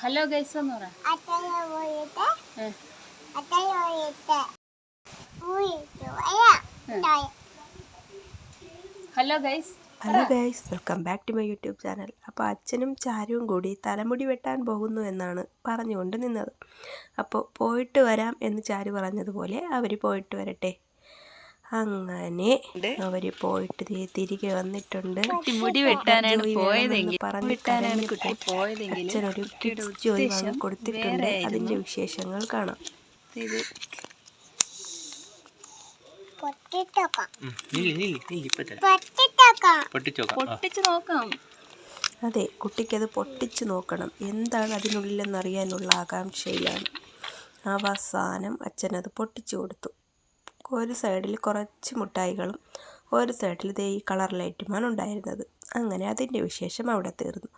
Hello guys എന്ന് പറ. Hello guys. Hello guys welcome back to my YouTube channel. അപ്പോൾ അച്ഛനും ചാരുവും കൂടി തലമുടി വെട്ടാൻ പോകുന്നു എന്നാണ് പറഞ്ഞുകൊണ്ട് നിന്നത്. അപ്പോൾ പോയിട്ട് വരാം എന്ന് ചാരു പറഞ്ഞതുപോലെ അവർ പോയിട്ട് വരട്ടെ. അങ്ങനെ അവർ പോയിട്ട് ദേ തിരികെ വന്നിട്ടുണ്ട്. മുടി വെട്ടാനാണ് പോയതെങ്കിൽ വെട്ടാനാണ് കുട്ടി പോയതെങ്കിൽ അച്ഛനൊരു കിഡ്സ് ജോലി വാങ്ങി കൊടുത്തിട്ടുണ്ട്. അതിന്റെ വിശേഷങ്ങൾ കാണാം. പൊട്ടിച്ച് നോക്കാം. അതെ കുട്ടിക്കത് പൊട്ടിച്ചു നോക്കണം. എന്താണ് അതിനുള്ളിലെന്നറിയാനുള്ള ആകാംക്ഷയിലാണ്. അവസാനം അത് പൊട്ടിച്ചു കൊടുത്തു. ഒരു സൈഡിൽ കുറച്ച് മുട്ടായികളും ഒരു സൈഡിൽ ദേ ഈ കളർ ലൈറ്റുമാണ് ഉണ്ടായിരുന്നത്. അങ്ങനെ അതിന്റെ വിശേഷം അവിടെ തീർന്നു.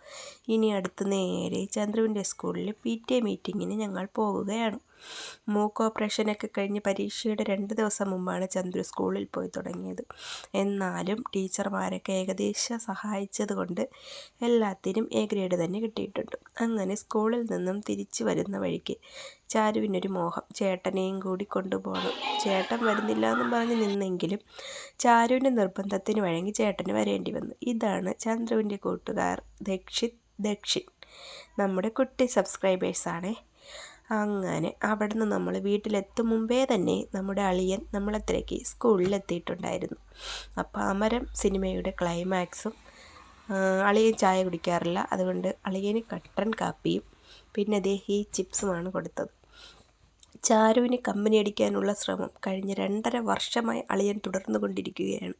ഇനി അടുത്ത് നേരെ ചന്ദ്രുവിന്റെ സ്കൂളിൽ പി ടി എ മീറ്റിങ്ങിന് ഞങ്ങൾ പോകുകയാണ് മൂക്ക് ഓപ്പറേഷനൊക്കെ കഴിഞ്ഞ് പരീക്ഷയുടെ രണ്ട് ദിവസം മുമ്പാണ് ചന്ദ്രു സ്കൂളിൽ പോയി തുടങ്ങിയത്. എന്നാലും ടീച്ചർമാരൊക്കെ ഏകദേശം സഹായിച്ചത് കൊണ്ട് എല്ലാത്തിനും എ ഗ്രേഡ് തന്നെ കിട്ടിയിട്ടുണ്ട്. അങ്ങനെ സ്കൂളിൽ നിന്നും തിരിച്ചു വരുന്ന വഴിക്ക് ചാരുവിനൊരു മോഹം. ചേട്ടനെയും കൂടി കൊണ്ടുപോകണം. ചേട്ടൻ വരുന്നില്ല എന്നും പറഞ്ഞ് നിന്നെങ്കിലും ചാരുവിന്റെ നിർബന്ധത്തിന് വഴങ്ങി ചേട്ടന് വരേണ്ടി വന്നു. ഇതാണ് ചന്ദ്രുവിന്റെ കൂട്ടുകാർ. ദക്ഷിത് ദക്ഷിൻ. നമ്മുടെ കുട്ടി സബ്സ്ക്രൈബേഴ്സാണേ. അങ്ങനെ അവിടെ നിന്ന് നമ്മൾ വീട്ടിലെത്തും മുമ്പേ തന്നെ നമ്മുടെ അളിയൻ നമ്മളത്രയ്ക്ക് സ്കൂളിലെത്തിയിട്ടുണ്ടായിരുന്നു. അപ്പോൾ അമരം സിനിമയുടെ ക്ലൈമാക്സും അളിയൻ ചായ കുടിക്കാറില്ല. അതുകൊണ്ട് അളിയന് കട്ടൻ കാപ്പിയും പിന്നെ ദേ ഈ ചിപ്സുമാണ് കൊടുത്തത്. ചാരുവിന് കമ്പനി അടിക്കാനുള്ള ശ്രമം കഴിഞ്ഞ രണ്ടര വർഷമായി അളിയൻ തുടർന്നു കൊണ്ടിരിക്കുകയാണ്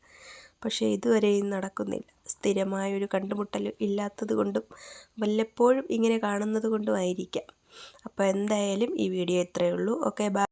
പക്ഷേ ഇതുവരെയും നടക്കുന്നില്ല. സ്ഥിരമായൊരു കണ്ടുമുട്ടൽ ഇല്ലാത്തത് കൊണ്ടും വല്ലപ്പോഴും ഇങ്ങനെ കാണുന്നത് കൊണ്ടും ആയിരിക്കാം അപ്പോൾ എന്തായാലും ഈ വീഡിയോ ഇത്രയേ ഉള്ളൂ. Okay bye.